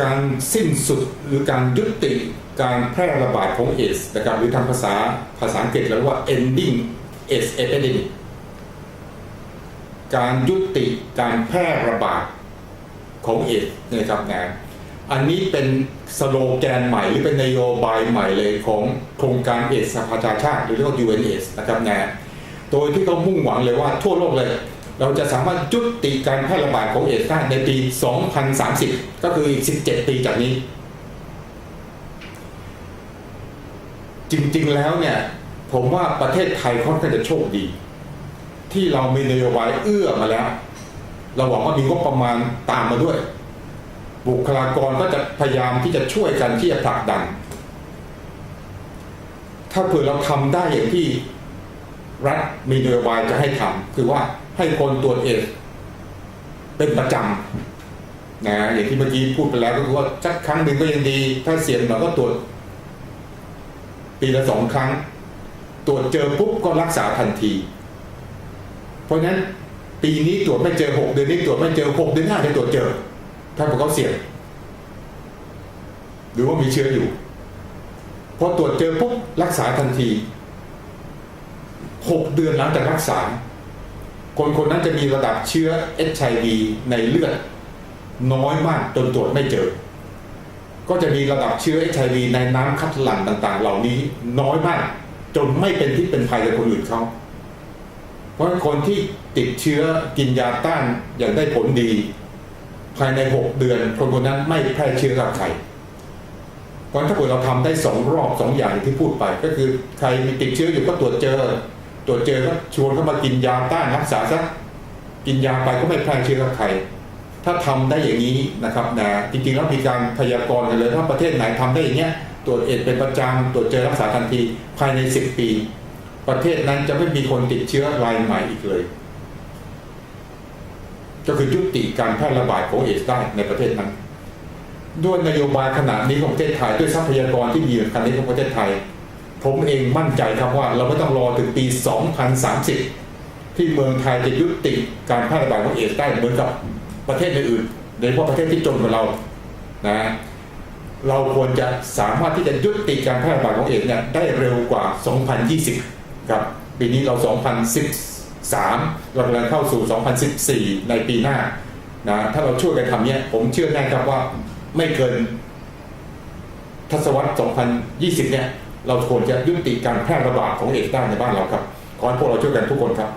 การสิ้นสุดหรือการยุติการแพร่ระบาดของเอสนะครับหรือทางภาษาภาษาอังกฤษเรียกว่า ending AIDS epidemic การยุติการแพร่ระบาดของเอสนะครับนะอันนี้เป็นสโลแกนใหม่หรือเป็นนโยบายใหม่เลยของโครงการเอสสภาชาชาติหรือเรียกว่า UNAIDS นะครับนะโดยที่เขามุ่งหวังเลยว่าทั่วโลกเลย เราจะสามารถยุติการแพร่ระบาดของเอสได้ในปี 2030 ก็คืออีก 17 ปีจากนี้ จริงๆแล้วเนี่ย ผมว่าประเทศไทยค่อนข้างจะโชคดี ที่เรามีนโยบายเอื้อมาแล้ว เราหวังว่ามีงบประมาณตามมาด้วย บุคลากรก็จะพยายามที่จะช่วยกันที่จะผลักดัน ถ้าเผื่อเราทำได้อย่างที่ รัฐมีนโยบายจะให้ทำคือว่าให้คนตรวจเอสเป็นประจำนะอย่างที่เมื่อกี้พูดไปแล้วก็คือว่าสักครั้งหนึ่งก็ยังดี ถ้าเสี่ยงหน่อยก็ตรวจ ปีละสองครั้ง ตรวจเจอปุ๊บก็รักษาทันที เพราะฉะนั้นปีนี้ตรวจไม่เจอหกเดือนนี้ตรวจไม่เจอหกเดือนหน้าจะตรวจเจอ ถ้าพวกเขาเสี่ยงหรือว่ามีเชื้ออยู่พอตรวจเจอปุ๊บรักษาทันที หกเดือนหลังจากรักษา คนคนนั้นจะมีระดับเชื้อ HIV ในเลือดน้อยมากจนตรวจไม่เจอ ก็จะมีระดับเชื้อ HIV ในน้ำคัดหลั่งต่าง ๆ เหล่านี้น้อยมาก จนไม่เป็นที่เป็นภัยกับคนอื่นเขาเพราะคนที่ติดเชื้อกินยาต้านอย่างได้ผลดี ภายใน 6 เดือน คนคนนั้นไม่แพร่เชื้อกับใครเพราะฉะนั้นถ้าเกิดเราทำได้สองรอบสองอย่างที่พูดไป ก็คือใครมีติดเชื้ออยู่ก็ตรวจเจอ รวจเจอก็ชวนเข้ามากินยาต้านรักษาซะกินยาไปก็ไม่แพร่เชื้อกับใคร ถ้าทำได้อย่างนี้นะครับนะจริงๆแล้วมีการพยากรณ์กันเลยถ้าประเทศไหนทำได้อย่างเงี้ยตรวจเอดเป็นประจำตรวจเจอรักษาทันทีภายใน 10 ปี ประเทศนั้นจะไม่มีคนติดเชื้อรายใหม่อีกเลย ก็คือยุติการแพร่ระบาดของเอดส์ได้ในประเทศนั้น ด้วยนโยบายขนาดนี้ของประเทศไทยด้วยทรัพยากรที่มีอยู่ขนาดนี้ของประเทศไทย ผมเองมั่นใจครับว่าเราไม่ต้องรอถึงปี 2030 ที่เมืองไทยจะยุติการแพร่ระบาดของเอสได้เหมือนกับประเทศอื่นๆโดยเฉพาะประเทศที่จนกว่าเรานะเราควรจะสามารถที่จะยุติการแพร่ระบาดของเอดส์เนี่ยได้เร็วกว่า 2020 ครับปีนี้เรา 2013 เรากำลังเข้าสู่ 2014 ในปีหน้านะถ้าเราช่วยกันทำเนี่ยผมเชื่อแน่ครับว่าไม่เกินทศวรรษ 2020 เนี่ย เราควรจะยุติการแพร่ระบาดของเอดส์ได้ในบ้านเราครับขอให้พวกเราช่วยกันทุกคนครับ